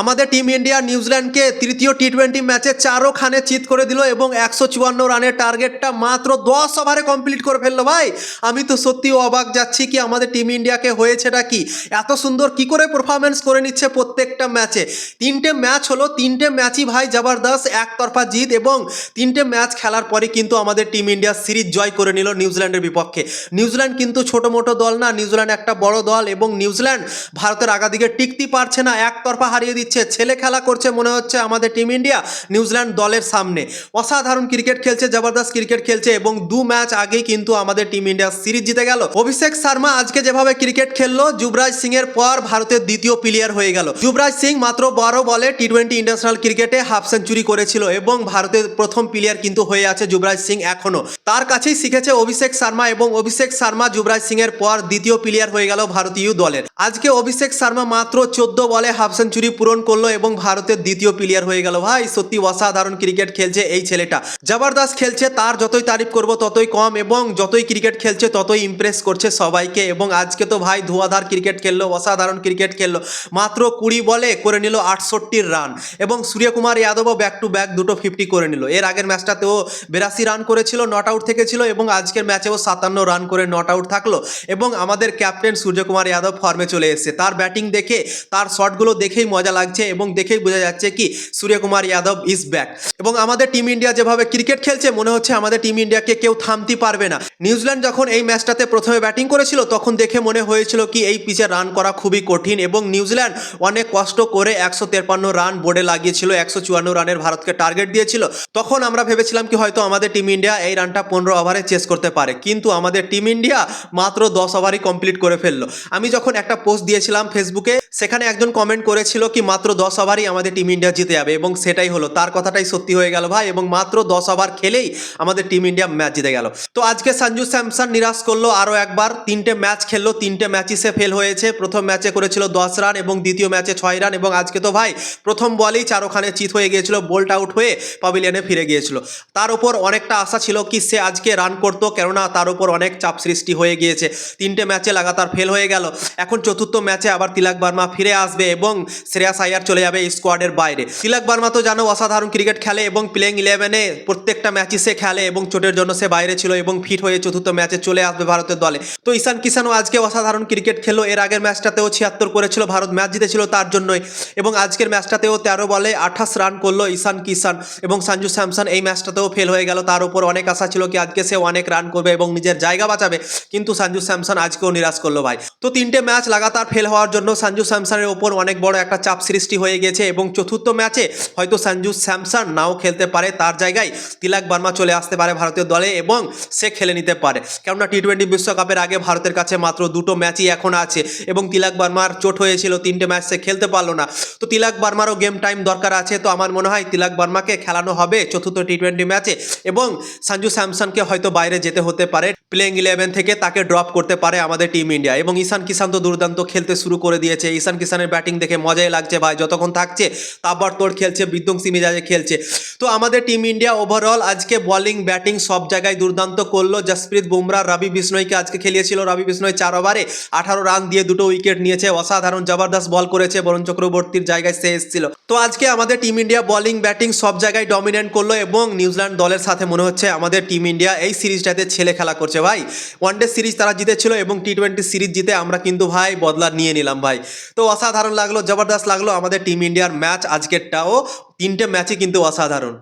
আমাদের team India নিউজিল্যান্ডকে তৃতীয় টি টোয়েন্টি ম্যাচে চারও খানে চিত করে দিল এবং একশো চুয়ান্ন রানের টার্গেটটা মাত্র দশ ওভারে কমপ্লিট করে ফেলল। ভাই, আমি তো সত্যি অবাক যাচ্ছি কি আমাদের টিম ইন্ডিয়াকে হয়েছেটা কি? এত সুন্দর কি করে পারফরমেন্স করে নিচ্ছে প্রত্যেকটা ম্যাচে? তিনটে ম্যাচ হলো, তিনটে ম্যাচই ভাই জবরদস্ত, একতরফা জিত এবং তিনটে ম্যাচ খেলার পরে কিন্তু আমাদের টিম ইন্ডিয়া সিরিজ জয় করে নিল নিউজিল্যান্ডের বিপক্ষে। নিউজিল্যান্ড কিন্তু ছোট মোটো দল না, নিউজিল্যান্ড একটা বড় দল এবং নিউজিল্যান্ড ভারতের আগাদিকে টিকতে পারছে না, একতরফা হারিয়ে দিচ্ছে। ছেলে খেলা করছে মনে হচ্ছে আমাদের টিম ইন্ডিয়া, নিউজিল্যান্ড দলের সামনে। অসাধারণ ক্রিকেট খেলছে, জবরদস্ত ক্রিকেট খেলছে এবং দু ম্যাচ আগেই কিন্তু আমাদের টিম ইন্ডিয়া সিরিজ জিতে গেল। অভিষেক শর্মা আজকে যেভাবে ক্রিকেট খেললো, যুবরাজ সিং এর পর ভারতের দ্বিতীয় প্লেয়ার হয়ে গেল। যুবরাজ সিং মাত্র বারো বলে টি টোয়েন্টি ইন্টারন্যাশনাল ক্রিকেটে হাফ সেঞ্চুরি করেছিল এবং ভারতের প্রথম প্লেয়ার কিন্তু হয়ে আছে যুবরাজ সিং এখনও। তার কাছেই শিখেছে অভিষেক শর্মা এবং অভিষেক শর্মা যুবরাজ সিং এর পর দ্বিতীয় প্লেয়ার হয়ে গেল ভারতীয় দলের। আজকে অভিষেক শর্মা মাত্র চোদ্দ বলে হাফ সেঞ্চুরি পূরণ করল এবং ভারতের দ্বিতীয় প্লেয়ার হয়ে গেল। ভাই, সত্যি অসাধারণ ক্রিকেট খেলছে এই ছেলেটা। জবরদস্ত খেলছে, তার যতই তারিফ করব, ততই কম এবং যতই ক্রিকেট খেলছে, ততই ইমপ্রেস করছে সবাইকে এবং আজকে তো ভাই ধোয়াধার ক্রিকেট খেললো, অসাধারণ ক্রিকেট খেললো। মাত্র কুড়ি বলে করে নিল আটষট্টির রান এবং সূর্যকুমার যাদবও ব্যাক টু ব্যাক দুটো ফিফটি করে নিল। এর আগের ম্যাচটাতেও বিরাশি রান করেছিল নট আউট থেকে ছিল এবং আজকের ম্যাচেও সাতান্ন রান করে নট আউট থাকল এবং আমাদের ক্যাপ্টেন সূর্যকুমার যাদব ফর্মে চলে এসেছে। তার ব্যাটিং দেখে, তার শটগুলো দেখেই মজা লাগছে এবং দেখেই বোঝা যাচ্ছে কি সূর্যকুমার যাদব ইজ ব্যাক এবং আমাদের টিম ইন্ডিয়া যেভাবে ক্রিকেট খেলছে, মনে হচ্ছে আমাদের টিম ইন্ডিয়াকে কেউ থামতে পারবে না। নিউজিল্যান্ড যখন এই ম্যাচটাতে প্রথমে ব্যাটিং করেছিল, তখন দেখে মনে হয়েছিল কি এই পিচে রান করা খুবই কঠিন এবং নিউজিল্যান্ড অনেক কষ্ট করে একশো রান বোর্ডে লাগিয়েছিল, একশো চুয়ান্ন রানের ভারতকে টার্গেট দিয়েছিল। তখন আমরা ভেবেছিলাম কি হয়তো আমাদের টিম ইন্ডিয়া এই রানটা পনেরো ওভারে চেস করতে পারে। কিন্তু আমাদের টিম ইন্ডিয়া মাত্র দশ ওভারই কমপ্লিট করে ফেলল। আমি যখন একটা পোস্ট দিয়েছিলাম ফেসবুকে সেখানে একজন কমেন্ট করেছিল কি, মাত্র দশ ওভারই আমাদের টিম ইন্ডিয়া জিতে যাবে। এবং সেটাই হলো, তার কথাটাই সত্যি হয়ে গেল ভাই, এবং মাত্র দশ ওভার খেলেই আমাদের টিম ইন্ডিয়া ম্যাচ জিতে গেল। তো আজকে সঞ্জু স্যামসন নিরাশ করল আরও একবার, তিনটে ম্যাচ খেললো, তিনটে ম্যাচই সে ফেল হয়েছে। প্রথম ম্যাচে করেছিল দশ রান এবং দ্বিতীয় ম্যাচে ছয় রান এবং আজকে তো ভাই প্রথম বলেই চারোখানে চিত হয়ে গিয়েছিল বোল্ট আউট হয়ে পাভিলিয়নে ফিরে গিয়েছিল। তার উপর অনেকটা আশা ছিল কি, সে আজকে রান করতো, কেননা তার উপর অনেক চাপ সৃষ্টি হয়ে গিয়েছে। তিনটে ম্যাচে লাগাতার ফেল হয়ে গেল। এখন চতুর্থ ম্যাচে আবার তিলাক বার্মা ফিরে আসবে এবং শ্রেয়াস আয়ার চলে যাবে স্কোয়াডের বাইরে। তিলক বার্মা তো জানো অসাধারণ ক্রিকেট খেলে এবং প্লেইং ইলেভেনে প্রত্যেকটা ম্যাচই সে খেলে এবং চোটের জন্য সে বাইরে ছিল এবং ফিট হয়ে চতুর্থ ম্যাচে চলে আসবে ভারতের দলে। তো ঈশান কিষানও আজকে অসাধারণ ক্রিকেট খেললো। এর আগের ম্যাচটাতেও ছিয়াত্তর করেছিল ভারত। ম্যাচ জিতেছিল তার জন্যই। এবং আজকের ম্যাচটাতেও তেরো বলে আঠাশ রান করল ঈশান কিষান এবং সঞ্জু স্যামসন এই ম্যাচটাতেও ফেল হয়ে গেল। তার উপর অনেক আশা ছিল কি আজকে সে অনেক রান করবে এবং নিজের জায়গা বাঁচাবে। কিন্তু সঞ্জু স্যামসন আজকেও নিরাশ করল ভাই। তো তিনটে ম্যাচ লাগাতার ফেল হওয়ার জন্য সঞ্জু স্যামসনের ওপর অনেক বড় একটা চাপ সৃষ্টি হয়ে গেছে এবং চতুর্থ ম্যাচে হয়তো সঞ্জু স্যামসন নাও খেলতে পারে, তার জায়গায় তিলাক বার্মা চলে আসতে পারে ভারতীয় দলে এবং সে খেলে নিতে পারে। কেননা টি টোয়েন্টি বিশ্বকাপের আগে ভারতের কাছে মাত্র দুটো ম্যাচই এখন আছে এবং তিলাক বার্মার চোট হয়েছিল, তিনটে ম্যাচ সে খেলতে পারল না। তো তিলাক বার্মারও গেম টাইম দরকার আছে, তো আমার মনে হয় তিলাক বার্মাকে খেলানো হবে চতুর্থ টি টোয়েন্টি ম্যাচে এবং সঞ্জু স্যামসনকে হয়তো বাইরে যেতে হতে পারে। প্লেইং ইলেভেন থেকে তাকে ড্রপ করতে পারে আমাদের টিম ইন্ডিয়া এবং ঈশান কিষান তো দুর্দান্ত খেলতে শুরু করে দিয়েছে। ঈশান কিষানের ব্যাটিং দেখে মজাই লাগছে ভাই। যতক্ষণ থাকছে, তারপর তোর খেলছে বিধ্বংসী মেজাজে খেলছে। তো আমাদের টিম ইন্ডিয়া ওভারঅল আজকে বোলিং ব্যাটিং সব জায়গায় দুর্দান্ত করল। জসপ্রীত বুমরা, রবি বিষ্ণয়কে আজকে খেলিয়েছিল। রবি বিষ্ণয় চার ওভারে আঠারো রান দিয়ে দুটো উইকেট নিয়েছে। অসাধারণ জবরদস্ত বল করেছে, বরুণ চক্রবর্তীর জায়গায় সে এসেছিল। তো আজকে আমাদের টিম ইন্ডিয়া বোলিং ব্যাটিং সব জায়গায় ডমিনেন্ট করল এবং নিউজিল্যান্ড দলের সাথে মনে হচ্ছে আমাদের টিম ইন্ডিয়া এই সিরিজটাতে ছেলে খেলা করছে ভাই। ওয়ানডে সিরিজ তারা জিতেছিল এবং টি টোয়েন্টি সিরিজ জিতে আমরা কিন্তু ভাই বদলা নিয়ে নিলাম ভাই। তো অসাধারণ লাগল জবরদস্ত লাগল আমাদের টিম ইন্ডিয়ার ম্যাচ আজকেরটাও। তিনটে ম্যাচই কিন্তু অসাধারণ।